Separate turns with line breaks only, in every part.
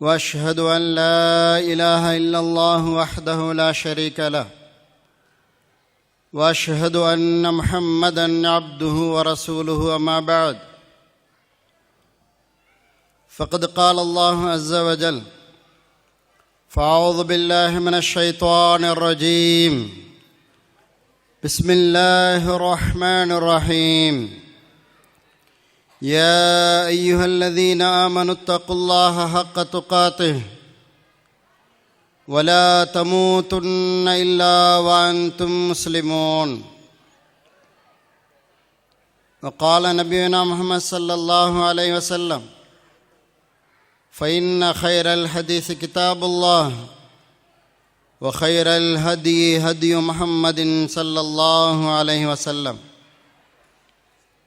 وأشهد أن لا إله إلا الله وحده لا شريك له. وأشهد أن محمدا عبده ورسوله أما بعد. فقد قال الله عز وجل فأعوذ بالله من الشيطان الرجيم. بسم الله الرحمن الرحيم. يا أيها الذين آمنوا اتقوا الله حق تقاته ولا تموتن إلا وأنتم مسلمون. وقال نبينا محمد صلى الله عليه وسلم فإن خير الحديث كتاب الله وخير الهدي هدي محمد صلى الله عليه وسلم.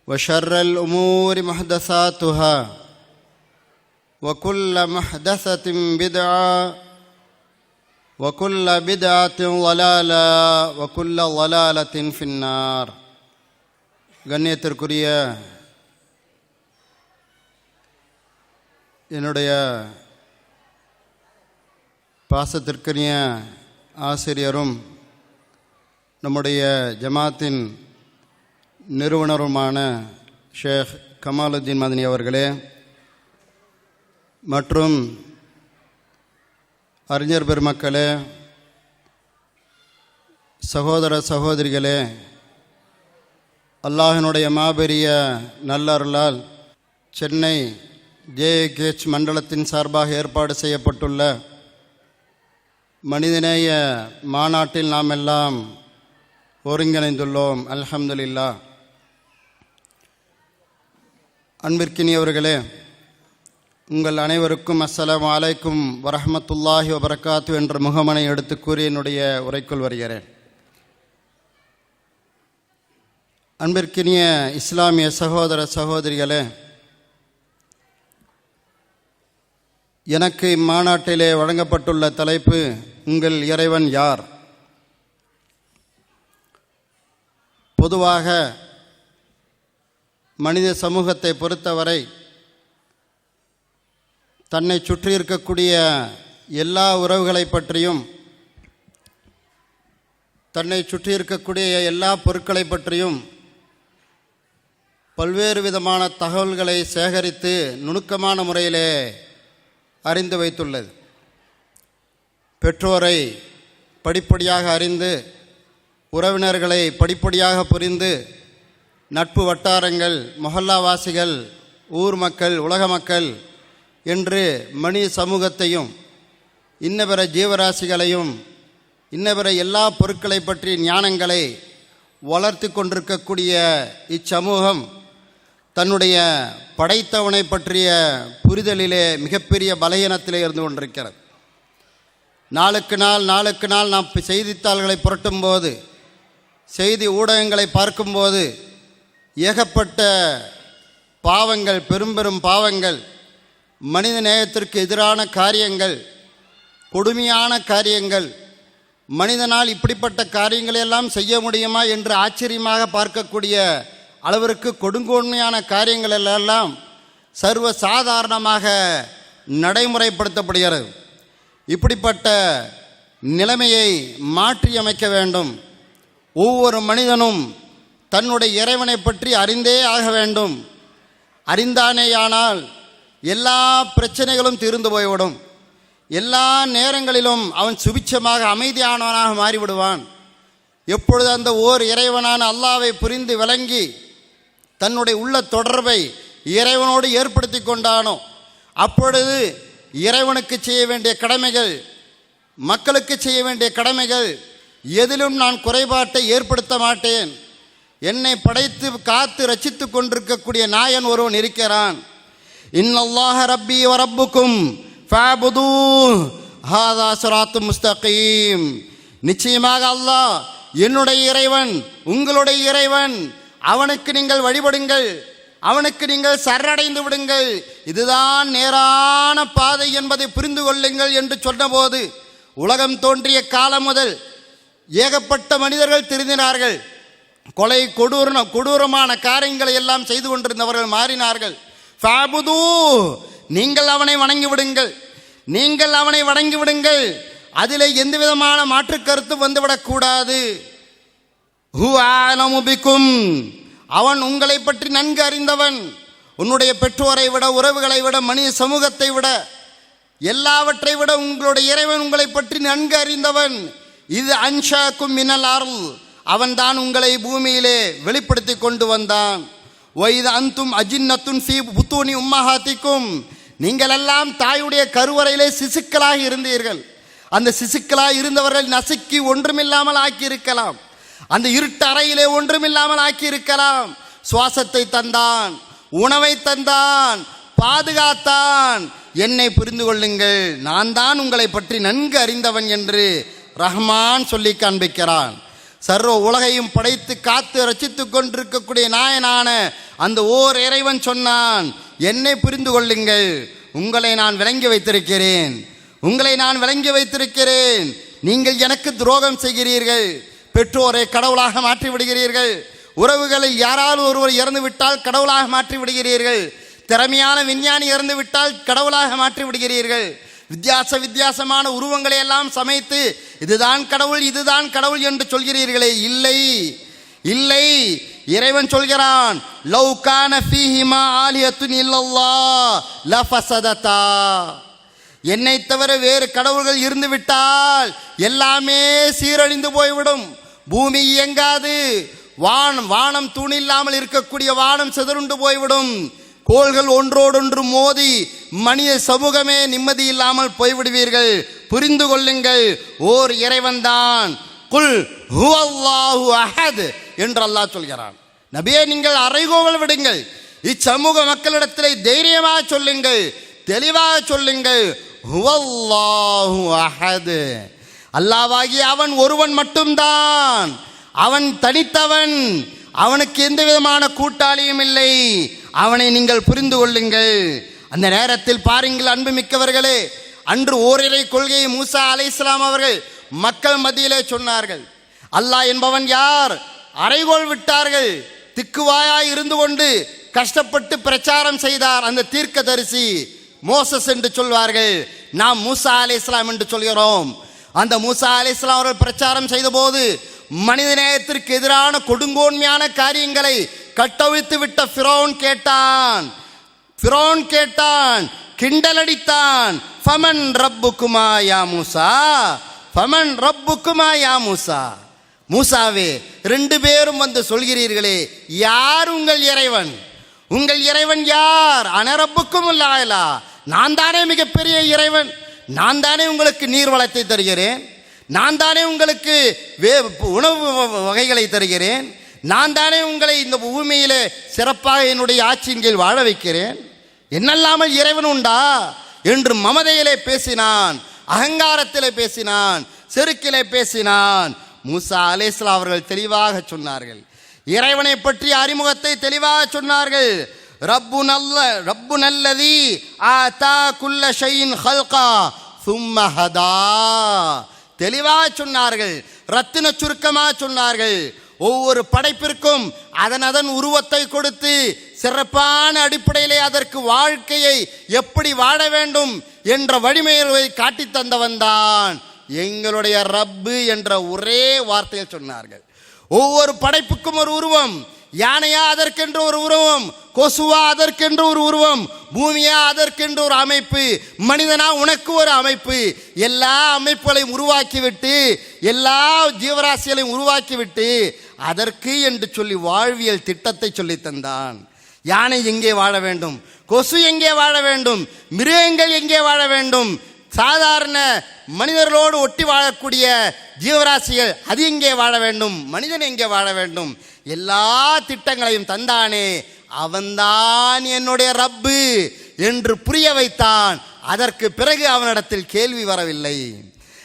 وشر الامور محدثاتها وكل محدثه بدعه وكل بدعه ضلاله وكل ضلاله في النار கண்ணியத்திற்குரிய என்னுடைய பாசத்திற்குரிய ஆசிரியரும் நம்முடைய ஜமாத்தின் நிறுவனருமான ஷேக் கமாலுத்தீன் மதனி அவர்களே மற்றும் அறிஞர் பெருமக்களே சகோதர சகோதரிகளே அல்லாஹினுடைய மாபெரிய நல்லருளால் சென்னை ஜேகேச் மண்டலத்தின் சார்பாக ஏற்பாடு செய்யப்பட்டுள்ள மனிதநேய மாநாட்டில் நாம் எல்லாம் ஒருங்கிணைந்துள்ளோம். அல்ஹம்துலில்லா அன்பிற்கினியவர்களே உங்கள் அனைவருக்கும் அஸ்ஸலாம் அலைக்கும் வரஹமத்துல்லாஹி வபரகாத்து என்ற முகமனை எடுத்து கூறி என்னுடைய உரைக்குள் வருகிறேன். அன்பிற்கினிய இஸ்லாமிய சகோதர சகோதரிகளே எனக்கு இம்மாநாட்டிலே வழங்கப்பட்டுள்ள தலைப்பு உங்கள் இறைவன் யார்? பொதுவாக மனித சமூகத்தை பொறுத்தவரை தன்னை சுற்றி இருக்கக்கூடிய எல்லா உறவுகளை பற்றியும் தன்னை சுற்றி இருக்கக்கூடிய எல்லா பொருட்களை பற்றியும் பல்வேறு விதமான தகவல்களை சேகரித்து நுணுக்கமான முறையிலே அறிந்து வைத்துள்ளது. பெற்றோரை படிப்படியாக அறிந்து உறவினர்களை படிப்படியாக புரிந்து நட்பு வட்டாரங்கள் மொஹல்லாவாசிகள் ஊர் மக்கள் உலக மக்கள் என்று மணி சமூகத்தையும் இன்ன பிற ஜீவராசிகளையும் இன்ன பிற எல்லா பொருட்களை பற்றிய ஞானங்களை வளர்த்து கொண்டிருக்கக்கூடிய இச்சமூகம் தன்னுடைய படைத்தவனை பற்றிய புரிதலிலே மிகப்பெரிய பலகீனத்திலே இருந்து கொண்டிருக்கிறது. நாளுக்கு நாள் நாளுக்கு நாள் நாம் செய்தித்தாள்களை புரட்டும்போது செய்தி ஊடகங்களை பார்க்கும்போது ஏகப்பட்ட பாவங்கள் பெரும் பெரும் பாவங்கள் மனித நேயத்திற்கு எதிரான காரியங்கள் கொடுமையான காரியங்கள் மனிதனால் இப்படிப்பட்ட காரியங்களெல்லாம் செய்ய முடியுமா என்று ஆச்சரியமாக பார்க்கக்கூடிய அளவிற்கு கொடுங்கோன்மையான காரியங்களெல்லாம் சர்வ சாதாரணமாக நடைமுறைப்படுத்தப்படுகிறது. இப்படிப்பட்ட நிலைமையை மாற்றியமைக்க வேண்டும். ஒவ்வொரு மனிதனும் தன்னுடைய இறைவனை பற்றி அறிந்தே ஆக வேண்டும். அறிந்தானேயானால் எல்லா பிரச்சனைகளும் தீர்ந்து போய்விடும். எல்லா நேரங்களிலும் அவன் சுபிச்சமாக அமைதியானவனாக மாறிவிடுவான். எப்பொழுது அந்த ஓர் இறைவனான அல்லாவை புரிந்து விளங்கி தன்னுடைய உள்ள தொடர்பை இறைவனோடு ஏற்படுத்தி கொண்டானோ அப்பொழுது இறைவனுக்கு செய்ய வேண்டிய கடமைகள் மக்களுக்கு செய்ய வேண்டிய கடமைகள் எதிலும் நான் குறைபாட்டை ஏற்படுத்த மாட்டேன். என்னை படைத்து காத்து ரச்சித்து கொண்டிருக்கக்கூடிய நாயன் ஒருவன் இருக்கிறான். இன்னல்லாஹ ரப்பி வரப்புக்கும் ஃபஅபுதூ ஹாதா சுராத்து முஸ்தகீம். நிச்சயமாக அல்லாஹ் என்னுடைய இறைவன் உங்களுடைய இறைவன் அவனுக்கு நீங்கள் வழிபடுங்கள் அவனுக்கு நீங்கள் சரணடைந்து விடுங்கள். இதுதான் நேரான பாதை என்பதை புரிந்து கொள்ளுங்கள் என்று சொன்னபோது உலகம் தோன்றிய காலம் முதல் ஏகப்பட்ட மனிதர்கள் திருந்தினார்கள். கொலை கொடூர கொடூரமான காரியங்களை எல்லாம் செய்து கொண்டிருந்தவர்கள் மாறினார்கள். ஃபஅபுது, நீங்கள் அவனை வணங்கி விடுங்கள் நீங்கள் அவனை வணங்கி விடுங்கள் அதிலே எந்த விதமான மாற்று கருத்து வந்துவிடக்கூடாது ஹூ ஆலமு அவன் உங்களை பற்றி நன்கு அறிந்தவன். உன்னுடைய பெற்றோரை விட உறவுகளை விட மனித சமூகத்தை விட எல்லாவற்றை விட உங்களுடைய இறைவன் உங்களை பற்றி நன்கு அறிந்தவன். இது அன்ஷாக்கும் மினல் அருள் அவன்தான் உங்களை பூமியிலே வெளிப்படுத்தி கொண்டு வந்தான். ஒய்து அந்தும் அஜின்னத்தும் ஃபீ புத்தூனி உம்மஹாத்திக்கும். நீங்கள் எல்லாம் தாயுடைய கருவறையிலே சிசுக்களாக இருந்தீர்கள். அந்த சிசுக்களாக இருந்தவர்கள் நசுக்கி ஒன்றுமில்லாமல் ஆக்கியிருக்கலாம். அந்த இருட்டு அறையிலே ஒன்றுமில்லாமல் ஆக்கியிருக்கலாம். சுவாசத்தை தந்தான் உணவை தந்தான் பாதுகாத்தான். என்னை புரிந்து கொள்ளுங்கள் நான் தான் உங்களை பற்றி நன்கு அறிந்தவன் என்று ரஹ்மான் சொல்லி காண்பிக்கிறான். சர்வ உலகையும் படைத்து காத்து ரசித்து கொண்டிருக்கக்கூடிய நாயனான அந்த ஓர் இறைவன் சொன்னான் என்னை புரிந்து கொள்ளுங்கள். உங்களை நான் விளங்கி வைத்திருக்கிறேன். உங்களை நான் விளங்கி வைத்திருக்கிறேன். நீங்கள் எனக்கு துரோகம் செய்கிறீர்கள். பெற்றோரை கடவுளாக மாற்றி விடுகிறீர்கள். உறவுகளில் யாராலும் ஒருவர் இறந்து விட்டால் கடவுளாக மாற்றி விடுகிறீர்கள். திறமையான விஞ்ஞானி இறந்து விட்டால் கடவுளாக மாற்றி விடுகிறீர்கள். வித்தியாச வித்தியாசமான உருவங்களை எல்லாம் சமைத்து இதுதான் கடவுள் இதுதான் கடவுள் என்று சொல்கிறீர்களே இல்லை. இல்லை. இறைவன் சொல்கிறான் லவ் கான ஃபீஹிமா ஆலியத்துன் இல்லல்லா லஃபஸததா. என்னை தவிர வேறு கடவுள்கள் இருந்து விட்டால் எல்லாமே சீரழிந்து போய்விடும். பூமி இயங்காது. வானம் வானம் தூணில்லாமல் இருக்கக்கூடிய வானம் சிதறுண்டு போய்விடும். கோள்கள் ஒன்றோடொன்று மோதி மனித சமூகமே நிம்மதி இல்லாமல் போய்விடுவீர்கள். புரிந்து கொள்ளுங்கள் ஓர் இறைவன்தான் குல் ஹுவல்லாஹு அஹத் என்று அல்லாஹ் சொல்கிறான். நபியே நீங்கள் அறைகோவல் விடுங்கள். இச்சமூக மக்களிடத்திலே தைரியமாக சொல்லுங்கள் தெளிவாக சொல்லுங்கள். ஹுவல்லாஹு அஹத். அல்லாவாகி அவன் ஒருவன் மட்டும்தான். அவன் தனித்தவன். அவனுக்கு எந்த விதமான கூட்டாளியும் இல்லை. அவனை நீங்கள் புரிந்து கொள்ளுங்கள். அந்த நேரத்தில் பாருங்கள் அன்பு மிக்கவர்களே அன்று ஓரிரை கொள்கையை மூசா அலை இஸ்லாம் அவர்கள் மக்கள் மத்தியிலே சொன்னார்கள். அல்லாஹ் என்பவன் யார்? அறைகோள் விட்டார்கள். திக்குவாயாய் இருந்து கொண்டு கஷ்டப்பட்டு பிரச்சாரம் செய்தார். அந்த தீர்க்கதரிசி மோசஸ் என்று சொல்வார்கள். நாம் மூசா அலைஹிஸ்ஸலாம் என்று சொல்கிறோம். அந்த மூசா அலைஹிஸ்ஸலாம் அவர்கள் பிரச்சாரம் செய்தபோது மனித நேயத்திற்கு எதிரான கொடுங்கோன்மையான காரியங்களை கட்டவிழ்த்து விட்ட ஃபிரோன் கேட்டான். ஃபிரோன் கேட்டான் கிண்டலடித்தான். ஃபமன் ரப்புக்குமா யா மூசா? ஃபமன் ரப்புக்குமா யா மூசா? மூசாவே ரெண்டு பேரும் வந்து சொல்கிறீர்களே யார் உங்கள் இறைவன்? உங்கள் இறைவன் யார்? அனரப்புக்கும் இல்லாயலா? நான் தானே மிகப்பெரிய இறைவன்? நான் தானே உங்களுக்கு நீர் வளத்தை தருகிறேன்? நான் தானே உங்களுக்கு வே உணவு வ- வகைகளை தருகிறேன். நான் தானே உங்களை இந்த பூமியிலே சிறப்பாக என்னுடைய ஆட்சியின் கீழ் வாழ வைக்கிறேன். என்னல்லாமல் இறைவன் உண்டா? என்று மமதையிலே பேசினான் அகங்காரத்திலே பேசினான் செருக்கிலே பேசினான். மூசா அலேஸ்லா அவர்கள் தெளிவாக சொன்னார்கள். இறைவனை பற்றிய அறிமுகத்தை தெளிவாக சொன்னார்கள். ரப்பு நல்ல ரப்பு நல்லதி ஆ தா குல்ல ஷைன் ஹல்கா சும்மஹதா தெளிவாக சொன்னார்கள் ரத்தின சுருக்கமாக சொன்னார்கள். ஒவ்வொரு படைப்பிற்கும் அதன் அதன் உருவத்தை கொடுத்து சிறப்பான அடிப்படையிலே அதற்கு வாழ்க்கையை எப்படி வாழ வேண்டும் என்ற வழிமுறையை காட்டித் தந்தவன் தான் எங்களுடைய ரப்பு என்ற ஒரே வார்த்தையில் சொன்னார்கள். ஒவ்வொரு படைப்புக்கும் ஒரு உருவம் யானையா அதற்கென்று ஒரு உருவம் கொசுவா அதற்கென்று ஒரு உருவம் பூமியா அதற்கென்று ஒரு அமைப்பு மனிதனா உனக்கு ஒரு அமைப்பு. எல்லா அமைப்புகளையும் உருவாக்கிவிட்டு எல்லா ஜீவராசிகளையும் உருவாக்கிவிட்டு அதற்கு என்று சொல்லி வாழ்வியல் திட்டத்தை சொல்லி தந்தான். யானை எங்கே வாழ வேண்டும்? கொசு எங்கே வாழ வேண்டும்? மிருகங்கள் எங்கே வாழ வேண்டும்? சாதாரண மனிதர்களோடு ஒட்டி வாழக்கூடிய ஜீவராசிகள் அது எங்கே வாழ வேண்டும்? மனிதன் எங்கே வாழ வேண்டும்? எல்லா திட்டங்களையும் தந்தானே. அவன்தான் என்னுடைய ரப்பு என்று புரிய வைத்தான். அதற்கு பிறகு அவனிடத்தில் கேள்வி வரவில்லை.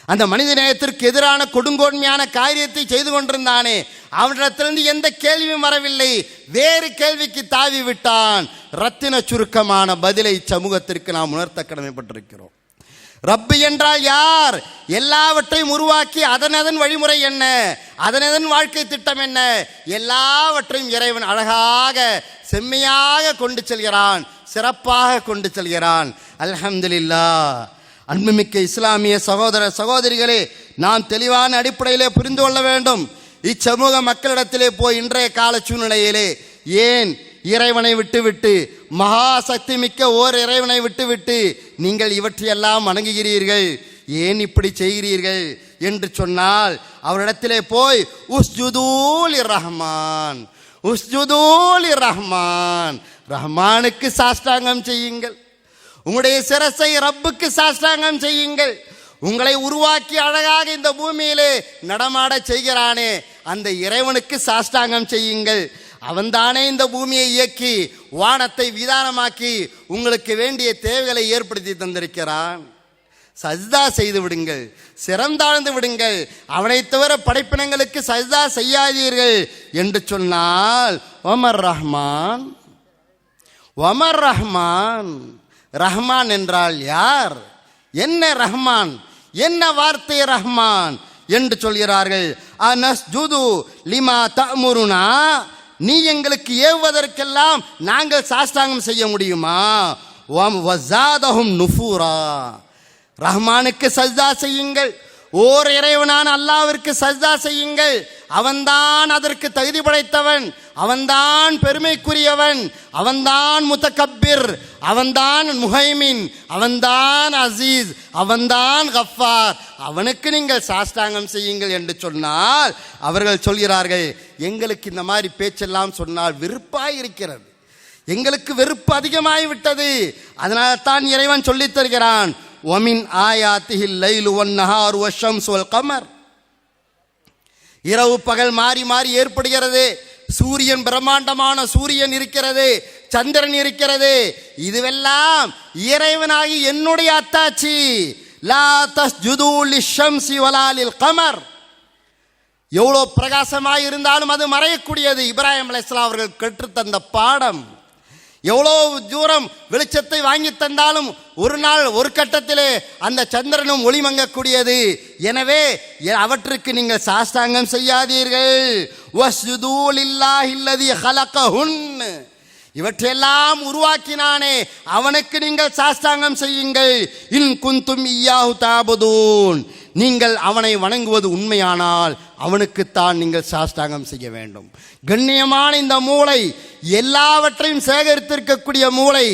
அந்த மனித நேயத்திற்கு எதிரான கொடுங்கோன்மையான காரியத்தை செய்து கொண்டிருந்தானே. அவனிடத்திலிருந்து எந்த கேள்வியும் வரவில்லை. வேறு கேள்விக்கு தாவி விட்டான். ரத்தின சுருக்கமான பதிலை சமூகத்திற்கு நாம் உணர்த்த கடமைப்பட்டிருக்கிறோம். ரப்பு என்றால் யார்? எல்லாவற்றையும் உருவாக்கி அதனதன் வழிமுறை என்ன? அதனதன் வாழ்க்கை திட்டம் என்ன? எல்லாவற்றையும் இறைவன் அழகாக செம்மையாக கொண்டு செல்கிறான் சிறப்பாக கொண்டு செல்கிறான். அல்ஹம்துலில்லா. அன்புமிக்க இஸ்லாமிய சகோதர சகோதரிகளே நாம் தெளிவான அடிப்படையிலே புரிந்து கொள்ள வேண்டும். இச்சமூக மக்களிடத்திலே போய் இன்றைய கால சூழ்நிலையிலே ஏன் இறைவனை விட்டுவிட்டு மகா சக்தி மிக்க ஓர் இறைவனை விட்டுவிட்டு நீங்கள் இவற்றையெல்லாம் வணங்குகிறீர்கள். ஏன் இப்படி செய்கிறீர்கள்? என்று சொன்னால் அவரிடத்திலே போய் உஸ்ஜுதூல் ரஹ்மான் உஸ்ஜுதூல் ரஹ்மான் ரஹ்மானுக்கு சாஷ்டாங்கம் செய்யுங்கள். உங்களுடைய சிரசை ரப்புக்கு சாஷ்டாங்கம் செய்யுங்கள். உங்களை உருவாக்கி அழகாக இந்த பூமியிலே நடமாட செய்கிறானே அந்த இறைவனுக்கு சாஷ்டாங்கம் செய்யுங்கள். அவன்தானே இந்த பூமியை இயக்கி வானத்தை விதானமாக்கி உங்களுக்கு வேண்டிய தேவைகளை ஏற்படுத்தி தந்திருக்கிறான். சஜ்தா செய்து விடுங்கள் சிறந்தாழ்ந்து விடுங்கள் அவனைத் தவிர படைப்பினங்களுக்கு சஜ்தா செய்யாதீர்கள் என்று சொன்னால் ஒமர் ரஹ்மான் ஒமர் ரஹ்மான் ரஹ்மான் என்றால் யார்? என்ன ரஹ்மான்? என்ன வார்த்தை ரஹ்மான்? என்று சொல்கிறார்கள் அனஸ் ஜுது லிமா தமுருனா நீ எங்களுக்கு ஏவுவதற்கெல்லாம் நாங்கள் சாஷ்டாங்கம் செய்ய முடியுமா? வம் நுஃபூரா. ரஹ்மானுக்கு சஜ்தா செய்யுங்கள். ஓர் இறைவனான அல்லாவிற்கு சஜ்தா செய்யுங்கள். அவன்தான் அதற்கு தகுதி படைத்தவன். அவன்தான் பெருமைக்குரியவன். அவன்தான் முத்தகப்பிர். அவன்தான் முஹைமின். அவன்தான் அசீஸ். அவன்தான் கஃபார். அவனுக்கு நீங்கள் சாஷ்டாங்கம் செய்யுங்கள் என்று சொன்னால் அவர்கள் சொல்கிறார்கள் எங்களுக்கு இந்த மாதிரி பேச்செல்லாம் சொன்னால் விருப்பாய் இருக்கிறது. எங்களுக்கு வெறுப்பு அதிகமாகிவிட்டது அதனால்தான் தான் இறைவன் சொல்லித் தருகிறான் ஒமின் ஆயாத்திஹில் லைலு ஒன் நஹார் வஷம் சொல் கமர் இரவு பகல் மாறி மாறி ஏற்படுகிறது. சூரியன் பிரம்மாண்டமான சூரியன் இருக்கிறது. சந்திரன் இருக்கிறது. இதுவெல்லாம் இறைவனாகி என்னுடைய அத்தாச்சி. லா தஸ்ஜுது லிஷம்சி வலாலில் கமர். எவ்வளோ பிரகாசமாக இருந்தாலும் அது மறையக்கூடியது. இப்ராஹிம் அலைஹிஸ்ஸலாம் அவர்கள் கற்றுத்தந்த பாடம். எவ்வளோ தூரம் வெளிச்சத்தை வாங்கி தந்தாலும் ஒரு நாள் ஒரு கட்டத்திலே அந்த சந்திரனும் ஒளிமங்கக்கூடியது. எனவே அவற்றுக்கு நீங்கள் சாஸ்தாங்கம் செய்யாதீர்கள். இவற்றையெல்லாம் உருவாக்கினானே அவனுக்கு நீங்கள் சாஸ்தாங்கம் செய்யுங்கள். இன் குந்தும் இய்யாஹு தாபுதூன். நீங்கள் அவனை வணங்குவது உண்மையானால் அவனுக்குத்தான் நீங்கள் சாஷ்டாங்கம் செய்ய வேண்டும். கண்ணியமான இந்த மூளை எல்லாவற்றையும் சேகரித்திருக்கக்கூடிய மூளை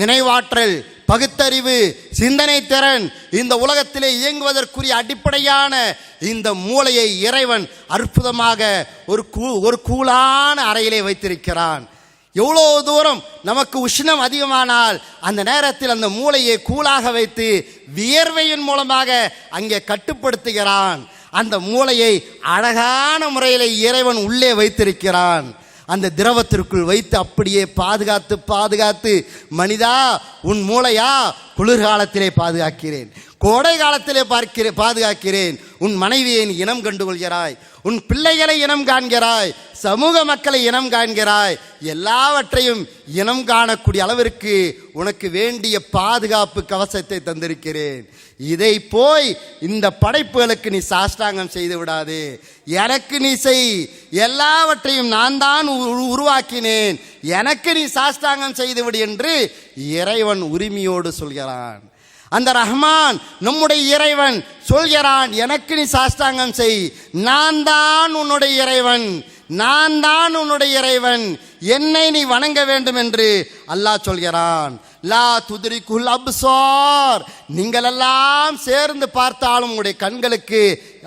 நினைவாற்றல் பகுத்தறிவு சிந்தனை திறன் இந்த உலகத்திலே இயங்குவதற்குரிய அடிப்படையான இந்த மூளையை இறைவன் அற்புதமாக ஒரு கூ ஒரு கூலான அறையிலே வைத்திருக்கிறான். எவ்வளோ தூரம் நமக்கு உஷ்ணம் அதிகமானால் அந்த நேரத்தில் அந்த மூளையை கூலாக வைத்து வியர்வையின் மூலமாக அங்கே கட்டுப்படுத்துகிறான். அந்த மூளையை அழகான முறையில் இறைவன் உள்ளே வைத்திருக்கிறான். அந்த திரவத்திற்குள் வைத்து அப்படியே பாதுகாத்து பாதுகாத்து மனிதா உன் மூளையா? குளிர்காலத்திலே பாதுகாக்கிறேன். கோடை காலத்திலே பார்க்கிற பாதுகாக்கிறேன். உன் மனைவியை இனம் கண்டுகொள்கிறாய். உன் பிள்ளைகளை இனம் காண்கிறாய். சமூக மக்களை இனம் காண்கிறாய். எல்லாவற்றையும் இனம் காணக்கூடிய அளவிற்கு உனக்கு வேண்டிய பாதுகாப்பு கவசத்தை தந்திருக்கிறேன். இதை போய் இந்த படைப்புகளுக்கு நீ சாஷ்டாங்கம் செய்து விடாது. எனக்கு நீ செய். எல்லாவற்றையும் நான் தான் உருவாக்கினேன். எனக்கு நீ சாஷ்டாங்கம் செய்துவிடு என்று இறைவன் உரிமையோடு சொல்கிறான். அந்த ரஹ்மான் நம்முடைய இறைவன் சொல்கிறான் எனக்கு நீ சாஷ்டாங்கம் செய். நான் தான் உன்னுடைய இறைவன். நான் தான் உன்னுடைய இறைவன். என்னை நீ வணங்க வேண்டும் என்று அல்லாஹ் சொல்கிறான். லா துதிரிக்குல் அப்சார். நீங்கள் எல்லாம் சேர்ந்து பார்த்தாலும் உங்களுடைய கண்களுக்கு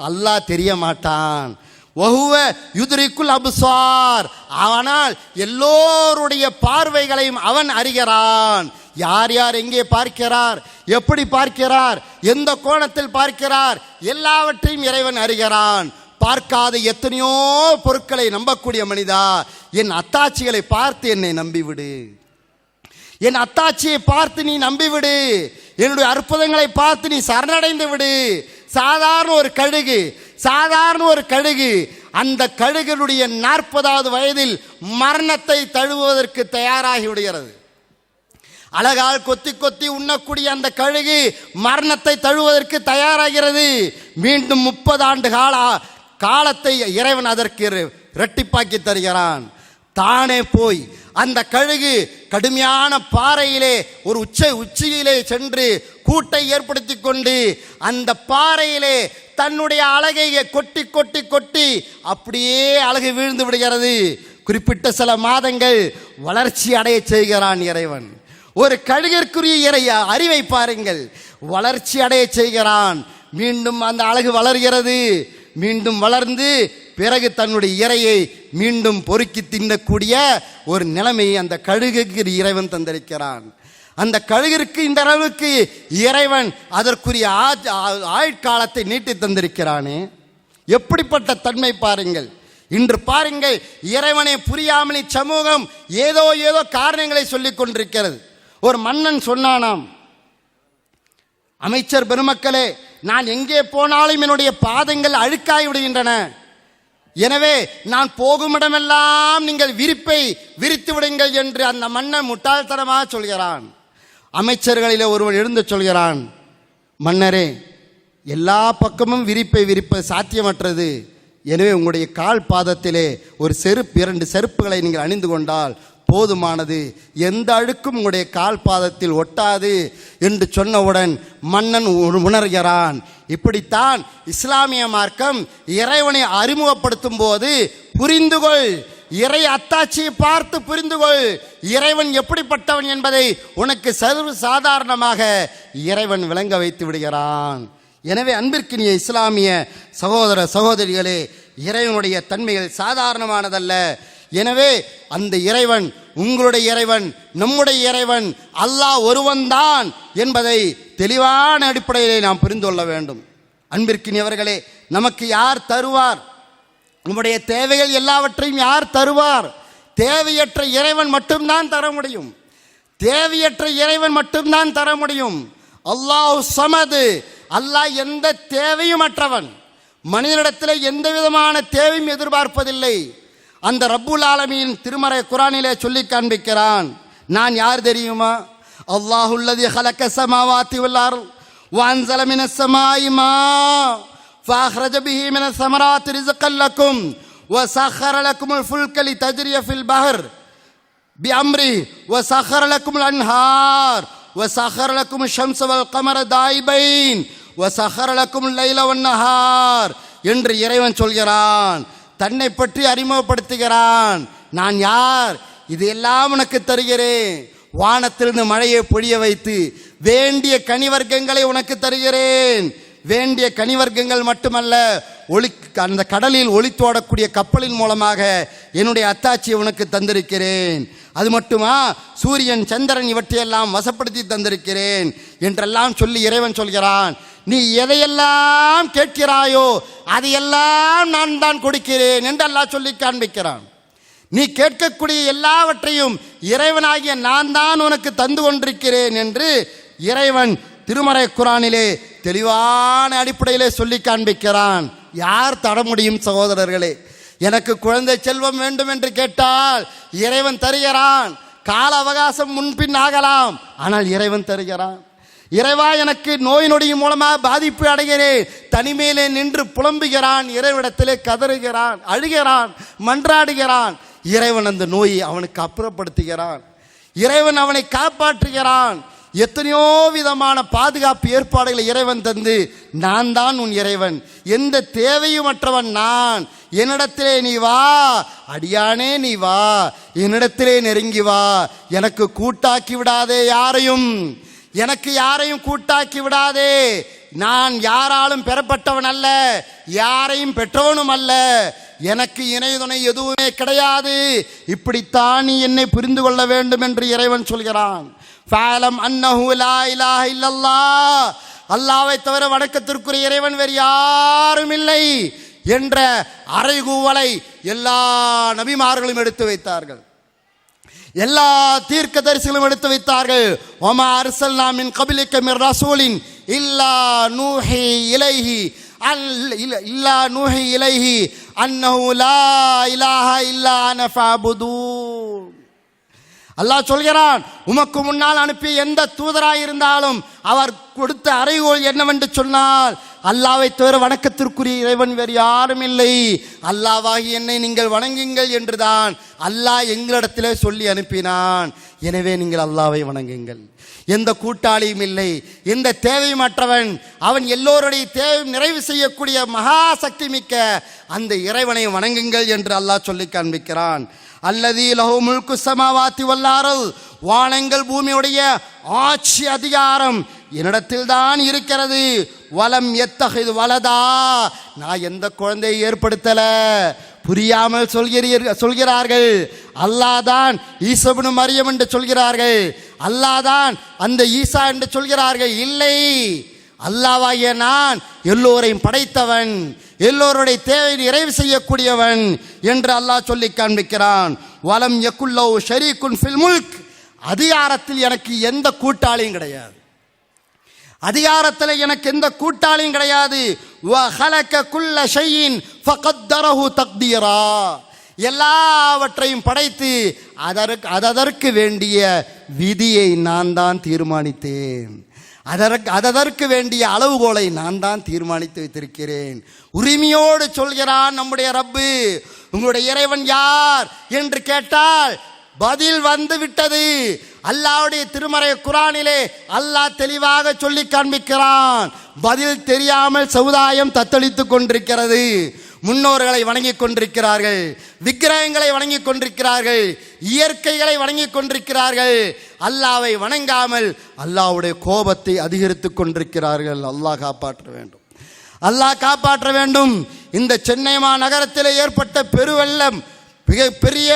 அல்லாஹ் தெரிய மாட்டான் வஹுவ யுதிரிக்குள் அபுசார். ஆனால் எல்லோருடைய பார்வைகளையும் அவன் அறிகிறான். யார் யார் எங்கே பார்க்கிறார்? எப்படி பார்க்கிறார்? எந்த கோணத்தில் பார்க்கிறார்? எல்லாவற்றையும் இறைவன் அறிகிறான். பார்க்காத எத்தனையோ பொருட்களை நம்பக்கூடிய மனிதா என் அத்தாட்சிகளை பார்த்து என்னை நம்பிவிடு. என் அத்தாட்சியை பார்த்து நீ நம்பிவிடு. என்னுடைய அற்புதங்களை பார்த்து நீ சரணடைந்து விடு. சாதாரண ஒரு கழுகு சாதாரண ஒரு கழுகு. அந்த கழுகனுடைய நாற்பதாவது வயதில் மரணத்தை தழுவுவதற்கு தயாராகி விடுகிறது. அழகால் கொத்தி கொத்தி உண்ணக்கூடிய அந்த கழுகு மரணத்தை தழுவதற்கு தயாராகிறது. மீண்டும் முப்பது ஆண்டு கால காலத்தை இறைவன் அதற்கு இரட்டிப்பாக்கி தருகிறான். தானே போய் அந்த கழுகு கடுமையான பாறையிலே ஒரு உச்ச உச்சியிலே சென்று கூட்டை ஏற்படுத்தி கொண்டு அந்த பாறையிலே தன்னுடைய அழகை கொட்டி கொட்டி கொட்டி அப்படியே அழகு வீழ்ந்து விடுகிறது. குறிப்பிட்ட சில மாதங்கள் வளர்ச்சி அடைய செய்கிறான் இறைவன். ஒரு கழுகிற்குரிய இறைய அறிவை பாருங்கள். வளர்ச்சி அடைய செய்கிறான். மீண்டும் அந்த அழகு வளர்கிறது. மீண்டும் வளர்ந்து பிறகு தன்னுடைய இறையை மீண்டும் பொறுக்கி தின்னக்கூடிய ஒரு நிலைமையை அந்த கழுகுக்கு இறைவன் தந்திருக்கிறான். அந்த கழுகிற்கு இந்த அளவுக்கு இறைவன் அதற்குரிய ஆ- ஆ- ஆயுட்காலத்தை நீட்டி தந்திருக்கிறானே. எப்படிப்பட்ட தன்மை பாருங்கள். இன்று பாருங்கள் இறைவனை புரியாமலே சமூகம் ஏதோ ஏதோ காரணங்களை சொல்லிக் கொண்டிருக்கிறது. ஒரு மன்னன் சொன்னானாம் அமைச்சர் பெருமக்களே நான் எங்கே போனாலும் என்னுடைய பாதங்கள் அழுக்காய் விடுகின்றன. எனவே நான் போகும் இடமெல்லாம் நீங்கள் விரிப்பை விரித்து விடுங்கள் என்று அந்த மன்னன் முட்டாள்தனமாக சொல்கிறான். அமைச்சர்களில் ஒருவன் எழுந்து சொல்கிறான் மன்னரே எல்லா பக்கமும் விரிப்பை விரிப்பது சாத்தியமற்றது. எனவே உங்களுடைய கால் பாதத்திலே ஒரு செருப்பு இரண்டு செருப்புகளை நீங்கள் அணிந்து கொண்டால் போதுமானது. எந்த அழுக்கும் உங்களுடைய கால் பாதத்தில் ஒட்டாது என்று சொன்னவுடன் மன்னன் உணர்கிறான். இப்படித்தான் இஸ்லாமிய மார்க்கம் இறைவனை அறிமுகப்படுத்தும் போது புரிந்துகொள் இறை அத்தாட்சியை பார்த்து புரிந்துகொள் இறைவன் எப்படிப்பட்டவன் என்பதை உனக்கு சர்வ சாதாரணமாக இறைவன் விளங்க வைத்து விடுகிறான். எனவே அன்பிற்கினிய இஸ்லாமிய சகோதர சகோதரிகளே இறைவனுடைய தன்மைகள் சாதாரணமானதல்ல. எனவே அந்த இறைவன் உங்களுடைய இறைவன் நம்முடைய இறைவன் அல்லாஹ் ஒருவன்தான் என்பதை தெளிவான அடிப்படையிலே நாம் புரிந்து கொள்ள வேண்டும். அன்பிற்கினியவர்களே நமக்கு யார் தருவார்? நம்முடைய தேவைகள் எல்லாவற்றையும் யார் தருவார்? தேவையற்ற இறைவன் மட்டும்தான் தர முடியும். தேவையற்ற இறைவன் மட்டும்தான் தர முடியும். அல்லாஹ் சமது அல்லாஹ் எந்த தேவையும் அற்றவன். மனிதனிடத்தில் எந்த விதமான தேவையும் எதிர்பார்ப்பதில்லை. அந்த ரப்புல் ஆலமீன் திருமறை குரானிலே சொல்லி காண்பிக்கிறான் நான் யார் தெரியுமா அல்லாஹுல்லதி ஹலக்க சமாவாத்தி உள்ளார் وأنزل من السماء ماء فأخرج به من الثمرات رزقا لكم وسخر لكم الفلك لتجري في البحر بأمره وسخر لكم الأنهار وسخر لكم الشمس والقمر دائبين وسخر لكم الليل والنهار என்று இறைவன் சொல்கிறான் தன்னை பற்றி அறிமுகப்படுத்துகிறான். நான் யார்? இது எல்லாம் உனக்கு தருகிறேன். வானத்திலிருந்து மழையை பொழிய வைத்து வேண்டிய கனிவர்க்கங்களை உனக்கு தருகிறேன். வேண்டிய கனிவர்க்கங்கள் மட்டுமல்ல ஒளி அந்த கடலில் ஒளித்தோடக்கூடிய கப்பலின் மூலமாக என்னுடைய அத்தாட்சியை உனக்கு தந்திருக்கிறேன். அது மட்டுமா? சூரியன் சந்திரன் இவற்றையெல்லாம் வசப்படுத்தி தந்திருக்கிறேன் என்றெல்லாம் சொல்லி இறைவன் சொல்கிறான். நீ எதையெல்லாம் கேட்கிறாயோ அதையெல்லாம் நான் தான் கொடுக்கிறேன் என்று அல்லாஹ் சொல்லி காண்பிக்கிறான். நீ கேட்கக்கூடிய எல்லாவற்றையும் இறைவனாகிய நான் தான் உனக்கு தந்து கொண்டிருக்கிறேன் என்று இறைவன் திருமறை குரானிலே தெளிவான அடிப்படையிலே சொல்லி காண்பிக்கிறான். யார் தட முடியும் சகோதரர்களே? எனக்கு குழந்தை செல்வம் வேண்டும் என்று கேட்டால் இறைவன் தருகிறான். கால அவகாசம் முன்பின் ஆகலாம். ஆனால் இறைவன் தருகிறான். இறைவா எனக்கு நோய் நொடியின் மூலமாக பாதிப்பு அடைகிறேன். தனிமையிலே நின்று புலம்புகிறான். இறைவிடத்திலே கதறுகிறான் அழுகிறான் மன்றாடுகிறான். இறைவன் அந்த நோயை அவனுக்கு அப்புறப்படுத்துகிறான். இறைவன் அவனை காப்பாற்றுகிறான். எத்தனையோ விதமான பாதுகாப்பு ஏற்பாடுகளை இறைவன் தந்து நான் தான் உன் இறைவன். எந்த தேவையுமற்றவன் நான். என்னிடத்திலே நீ வா. அடியானே நீ வா. என்னிடத்திலே நெருங்கி வா. எனக்கு கூட்டாக்கி விடாதே யாரையும். எனக்கு யாரையும் கூட்டாக்கி விடாதே. நான் யாராலும் பெறப்பட்டவன் அல்ல. யாரையும் பெற்றவனும் அல்ல. எனக்கு இணையதுணை எதுவுமே கிடையாது. இப்படித்தான் நீ என்னை புரிந்து கொள்ள வேண்டும் என்று இறைவன் சொல்கிறான். ஃபாலம் அன்னஹு லா இலாஹ இல்லல்லாஹ் அல்லாஹ்வை தவிர வணக்கத்திற்குரிய இறைவன் வேறு யாரும் இல்லை என்ற அறைகூவலை எல்லா நபிமார்களும் எடுத்து வைத்தார்கள். எல்லா தீர்க்க தரிசிகளும் எடுத்து வைத்தார்கள். ஒமா அரசல் நாமின் கபிலிக்க மிர் ரசூலின் இல்லா நூஹி இலைஹி அல் இல்லா நூஹி இலைஹி அன்னஹு லா இலாஹ இல்லா அன ஃபஅபுதூன் அல்லாஹ் சொல்கிறான் உமக்கு முன்னால் அனுப்பிய எந்த தூதராக இருந்தாலும் அவர் கொடுத்த அறைகோள் என்னவென்று சொன்னால் அல்லாவை தவிர வணக்கத்திற்குரிய இறைவன் வேறு யாரும் இல்லை. அல்லாவாகி என்னை நீங்கள் வணங்குங்கள் என்றுதான் அல்லாஹ் எங்களிடத்திலே சொல்லி அனுப்பினான். எனவே நீங்கள் அல்லாவை வணங்குங்கள். எந்த கூட்டாளியும் இல்லை. எந்த தேவையமற்றவன் அவன் எல்லோருடைய தேவை நிறைவு செய்யக்கூடிய மகா சக்தி மிக்க அந்த இறைவனை வணங்குங்கள் என்று அல்லாஹ் சொல்லி காண்பிக்கிறான். அல்லதி லஹோ முழுக்கு சமாவாத்தி வல்லாரல். வானங்கள் பூமியுடைய ஆட்சி அதிகாரம் என்னிடத்தில் தான் இருக்கிறது. வலம் எத்தகைது வலதா? நான் எந்த குழந்தையை ஏற்படுத்தல? புரியாமல் சொல்கிறீர் சொல்கிறார்கள். அல்லாதான் ஈசபனு மரியம் என்று சொல்கிறார்கள். அல்லாதான் அந்த ஈசா என்று சொல்கிறார்கள். இல்லை. அல்லாவாகிய நான் எல்லோரையும் படைத்தவன். எல்லோருடைய தேவை நிறைவு செய்யக்கூடியவன் என்று அல்லாஹ் சொல்லி காண்பிக்கிறான். வலம் எக்குல்லோ ஷரீக்குன் ஃபில் முல்க். அதிகாரத்தில் எனக்கு எந்த கூட்டாளியும் கிடையாது. அதிகாரத்தில் எனக்கு எந்த கூட்டாளியும் கிடையாது. வஹலக குல்ல ஷையின் தக்தீரா. எல்லாவற்றையும் படைத்து அதற்கு அதற்கு வேண்டிய விதியை நான் தான் தீர்மானித்தேன். அதற்கு அதற்கு வேண்டிய அளவுகோலை நான் தான் தீர்மானித்து வைத்திருக்கிறேன். உரிமையோடு சொல்கிறான் நம்முடைய ரப்பு. உங்களுடைய இறைவன் யார் என்று கேட்டால் பதில் வந்து விட்டது. அல்லாவுடைய திருமறை குரானிலே அல்லாஹ் தெளிவாக சொல்லி காண்பிக்கிறான். பதில் தெரியாமல் சமுதாயம் தத்தளித்து கொண்டிருக்கிறது. முன்னோர்களை வணங்கிக் கொண்டிருக்கிறார்கள் விக்கிரகங்களை வணங்கிக் கொண்டிருக்கிறார்கள் இயற்கைகளை வணங்கிக் கொண்டிருக்கிறார்கள். அல்லாவை வணங்காமல் அல்லாஹ்வுடைய கோபத்தை அதிகரித்துக் கொண்டிருக்கிறார்கள். அல்லாஹ் காப்பாற்ற வேண்டும். அல்லாஹ் காப்பாற்ற வேண்டும். இந்த சென்னை மாநகரத்தில் ஏற்பட்ட பெருவெள்ளம் மிகப்பெரிய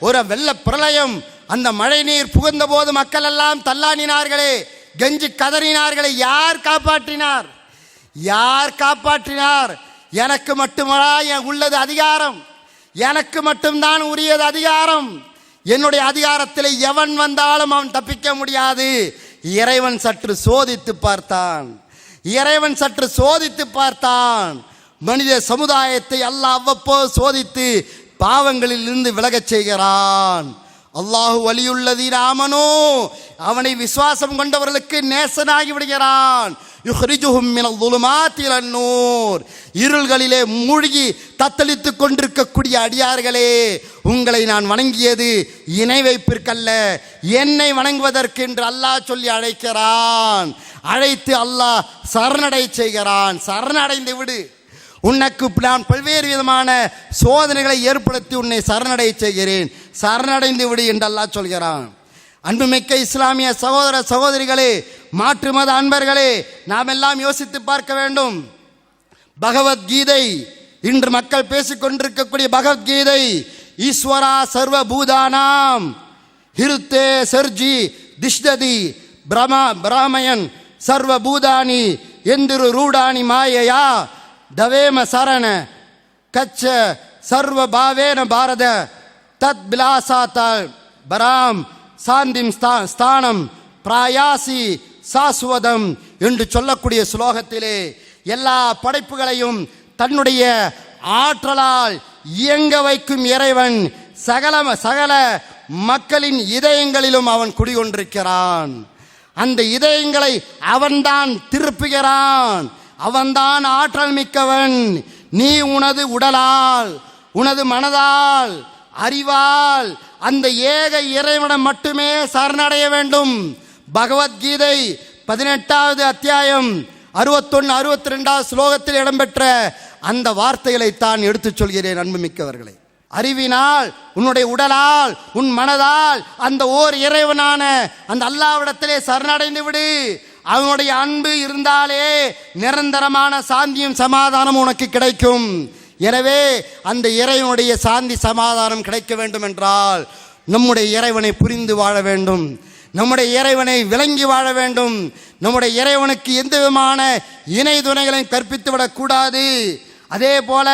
ஒரு வெள்ள பிரளயம் அந்த மழை நீர் புகுந்த போது மக்கள் எல்லாம் தள்ளாடினார்களே கெஞ்சி கதறினார்களே. யார் காப்பாற்றினார்? யார் காப்பாற்றினார்? எனக்கு மட்டுமடா என் உள்ளது அதிகாரம். எனக்கு மட்டும்தான் உரியது அதிகாரம். என்னுடைய அதிகாரத்தில் எவன் வந்தாலும் அவன் தப்பிக்க முடியாது. இறைவன் சற்று சோதித்து பார்த்தான். இறைவன் சற்று சோதித்து பார்த்தான். மனித சமுதாயத்தை அல்ல அவ்வப்போ சோதித்து பாவங்களில் இருந்து விலகச் செய்கிறான். அல்லாஹு வலியுள்ளதி ராமனோ அவனை விசுவாசம் கொண்டவர்களுக்கு நேசனாகி விடுகிறான். இருள்களிலே மூழ்கி தத்தளித்துக் கொண்டிருக்கக்கூடிய அடியார்களே உங்களை நான் வணங்கியது இணை வைப்பிற்கல்ல என்னை வணங்குவதற்கு என்று அல்லாஹ் சொல்லி அழைக்கிறான். அழைத்து அல்லாஹ் சரணடை செய்கிறான். சரணடைந்து விடு. உனக்கு நான் பல்வேறு விதமான சோதனைகளை ஏற்படுத்தி உன்னை சரணடை செய்கிறேன். சரணடைந்து விடு என்று அல்லாஹ் சொல்கிறான். அன்புமிக்க இஸ்லாமிய சகோதர சகோதரிகளே மாற்று மத அன்பர்களே நாம் எல்லாம் யோசித்து பார்க்க வேண்டும். பகவத்கீதை இன்று மக்கள் பேசிக்கொண்டிருக்கக்கூடிய பகவத்கீதை ஈஸ்வரா சர்வ பூதானாம் ஹிருத்தே சர்ஜி திஷ்டதி பிரமா பிராமயன் சர்வ பூதானி எந்திரு ரூடானி மாயையா. தவேம சரண கச்ச சர்வ பாவேன பாரத தத் பிலாசாத்த பராம் சாந்திம் ஸ்தானம் பிராயாசி சாஸ்வதம் என்று சொல்லக்கூடிய ஸ்லோகத்திலே எல்லா படைப்புகளையும் தன்னுடைய ஆற்றலால் இயங்க வைக்கும் இறைவன் சகல சகல மக்களின் இதயங்களிலும் அவன் குடிகொண்டிருக்கிறான். அந்த இதயங்களை அவன்தான் திருப்புகிறான். அவன்தான் ஆற்றல் மிக்கவன். நீ உனது உடலால் உனது மனதால் அறிவால் அந்த ஏக இறைவனம் மட்டுமே சரணடைய வேண்டும். பகவத்கீதை பதினெட்டாவது அத்தியாயம் அறுபத்தொன்னு அறுபத்தி ரெண்டாவது ஸ்லோகத்தில் இடம்பெற்ற அந்த வார்த்தைகளை தான் எடுத்துச் சொல்கிறேன் அன்புமிக்கவர்களை. அறிவினால் உன்னுடைய உடலால் உன் மனதால் அந்த ஓர் இறைவனான அந்த அல்லாவிடத்திலே சரணடைந்து விடு. அவனுடைய அன்பு இருந்தாலே நிரந்தரமான சாந்தியும் சமாதானம் உனக்கு கிடைக்கும். எனவே அந்த இறைவனுடைய சாந்தி சமாதானம் கிடைக்க வேண்டும் என்றால் நம்முடைய இறைவனை புரிந்து வாழ வேண்டும். நம்முடைய இறைவனை விளங்கி வாழ வேண்டும். நம்முடைய இறைவனுக்கு எந்த விதமான இணை துணைகளையும் கற்பித்து விடக்கூடாது. அதே போல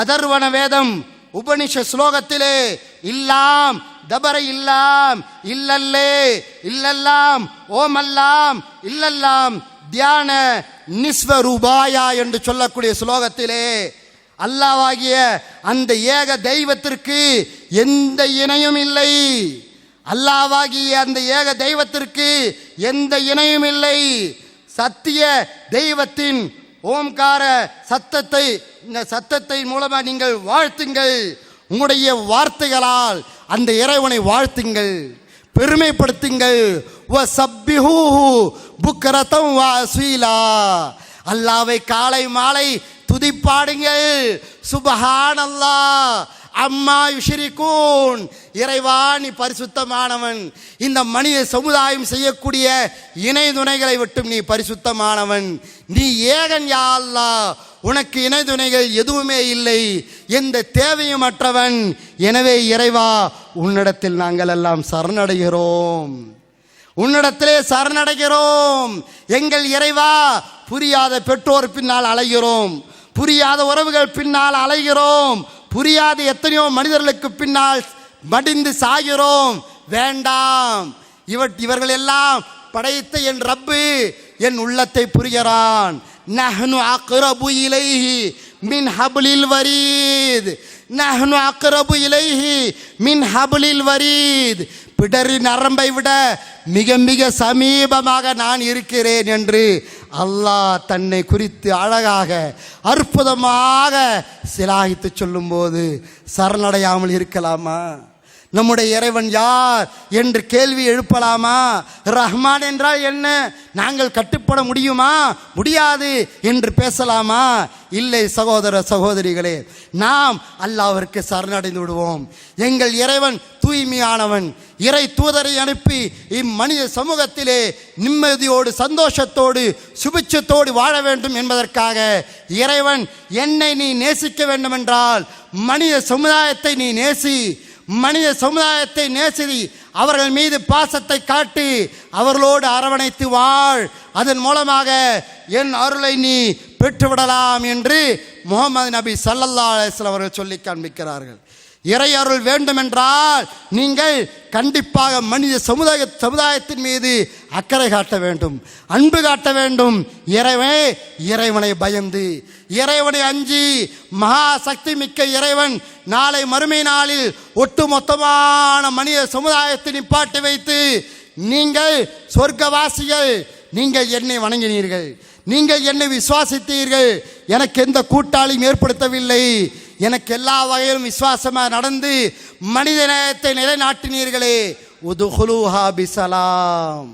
அதர்வன வேதம் உபனிஷ ஸ்லோகத்திலே இல்லாம் தபர இல்லாம் இல்லல்லே இல்லல்லாம் ஓமல்லாம் இல்லல்லாம் தியான நிஸ்வரூபாயா என்று சொல்லக்கூடிய ஸ்லோகத்திலே அல்லாவாகிய அந்த ஏக தெய்வத்திற்கு எந்த இணையும் இல்லை. அல்லாவாகிய அந்த ஏக தெய்வத்திற்கு எந்த இணையும் இல்லை. சத்திய தெய்வத்தின் ஓம்கார சத்தத்தை இந்த சத்தத்தை மூலமாக நீங்கள் வாழ்த்துங்கள். உங்களுடைய வார்த்தைகளால் அந்த இறைவனை வாழ்த்துங்கள். பெருமைப்படுத்துங்கள். வ சப்பிஹூஹு புக்கரதம் வா அஸ்வீலா அல்லாவை காலை மாலை துதிப்பாடுங்கள் சுபஹான் அல்லா அம்மா யுஷிரிகூன். இறைவா நீ பரிசுத்தமானவன். இந்த மனித சமுதாயம் செய்யக்கூடிய இணை துணைகளை விட்டும் நீ பரிசுத்தமானவன். நீ ஏகன் யா அல்லா. உனக்கு இணை துணைகள் எதுவுமே இல்லை. எந்த தேவையும் அற்றவன். எனவே இறைவா உன்னிடத்தில் நாங்கள் எல்லாம் சரணடைகிறோம். உன்னிடத்திலே சரணடைகிறோம். எங்கள் இறைவா புரியாத பெற்றோர் பின்னால் அலைகிறோம். புரியாத உறவுகள் பின்னால் அலைகிறோம். புரியாத எத்தனையோ மனிதர்களுக்கு பின்னால் மடிந்து சாகிறோம். வேண்டாம். இவர் இவர்கள் எல்லாம் படைத்த என் ரப்பு என் உள்ளத்தை புரிகிறான். நஹ்னு அக்ரபு இலைஹி மின் ஹபுலில் வரீத். நஹ்னு அக்ரபு இலைஹி மின் ஹபுலில் வரீத். பிடரி நரம்பை விட மிக மிக சமீபமாக நான் இருக்கிறேன் என்று அல்லாஹ் தன்னை குறித்து அழகாக அற்புதமாக சிலாகித்து சொல்லும்போது சரணடையாமல் இருக்கலாமா? நம்முடைய இறைவன் யார் என்று கேள்வி எழுப்பலாமா? ரஹ்மான் என்றால் என்ன? நாங்கள் கட்டுப்பட முடியுமா? முடியாது என்று பேசலாமா? இல்லை சகோதர சகோதரிகளே நாம் அல்லாவிற்கு சரணடைந்து விடுவோம். எங்கள் இறைவன் தூய்மையானவன். இறை தூதரை அனுப்பி இம்மனித சமூகத்திலே நிம்மதியோடு சந்தோஷத்தோடு சுபிச்சத்தோடு வாழ வேண்டும் என்பதற்காக இறைவன் என்னை நீ நேசிக்க வேண்டுமென்றால் மனித சமுதாயத்தை நீ நேசி மனித சமுதாயத்தை நேசி அவர்கள் மீது பாசத்தை காட்டி அவர்களோடு அரவணைத்து வாழ். அதன் மூலமாக என் அருளை நீ பெற்றுவிடலாம் என்று முகமது நபி சல்லல்லா அலிஸ்லாம் அவர்கள் சொல்லி காண்பிக்கிறார்கள். இறை அருள் வேண்டுமென்றால் நீங்கள் கண்டிப்பாக மனித சமுதாய சமுதாயத்தின் மீது அக்கறை காட்ட வேண்டும் அன்பு காட்ட வேண்டும். இறைவனே இறைவனை பயந்து இறைவனை அஞ்சி மகா சக்தி மிக்க இறைவன் நாளை மறுமை நாளில் ஒட்டுமொத்தமான மனித சமுதாயத்தை நிப்பாட்டி வைத்து நீங்கள் சொர்க்கவாசிகள் நீங்கள் என்னை வணங்கினீர்கள் நீங்கள் என்னை விசுவாசித்தீர்கள். எனக்கு எந்த கூட்டாளியும் ஏற்படுத்தவில்லை. எனக்கு எல்லா வகையிலும் விசுவாசமாக நடந்து மனித நேயத்தை நிலைநாட்டினீர்களே. உதுகுலுஹா பிசலாம்.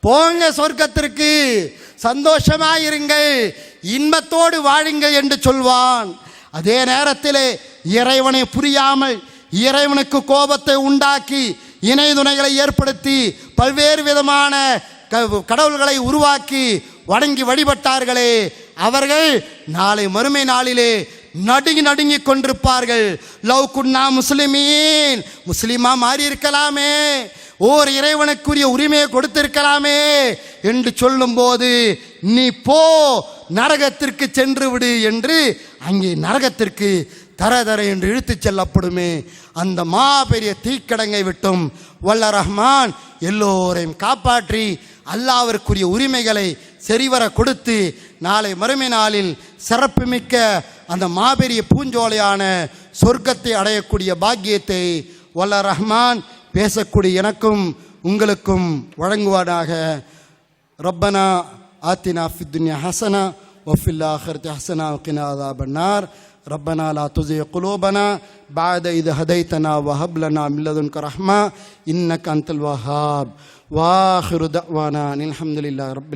போங்க சொர்க்கத்திற்கு சந்தோஷமாயிருங்கள் இன்பத்தோடு வாழுங்கள் என்று சொல்வான். அதே நேரத்திலே இறைவனை புரியாமல் இறைவனுக்கு கோபத்தை உண்டாக்கி இணை துணைகளை ஏற்படுத்தி பல்வேறு விதமான க- கடவுள்களை உருவாக்கி வணங்கி வழிபட்டார்களே. அவர்கள் நாளை மறுமை நாளிலே நடுங்கி நடுங்கி கொண்டிருப்பார்கள். லவ் குன்னா முஸ்லிமீன். முஸ்லீமா மாறி இருக்கலாமே. ஓர் இறைவனுக்குரிய உரிமையை கொடுத்திருக்கலாமே என்று சொல்லும்போது நீ போ நரகத்திற்கு சென்று விடு என்று அங்கே நரகத்திற்கு தர தர என்று இழுத்துச் செல்லப்படுமே. அந்த மாபெரிய தீக்கடங்கை விட்டும் வல்ல ரஹ்மான் எல்லோரையும் காப்பாற்றி அல்லாவிற்குரிய உரிமைகளை சரிவர கொடுத்து நாளை மறுமை நாளில் சிறப்புமிக்க அந்த மாபெரிய பூஞ்சோலையான சொர்க்கத்தை அடையக்கூடிய பாக்கியத்தை வல்ல ரஹ்மான் பேசக்கூடிய எனக்கும் உங்களுக்கும் வழங்குவானாக ربنا آتنا في الدنيا حسنة وفي الآخرة حسنة وقنا عذاب النار ربنا لا تزغ قلوبنا بعد إذ هديتنا وهب لنا من لدنك رحمة إنك أنت الوهاب وآخر دعوانا أن الحمد لله رب العالمين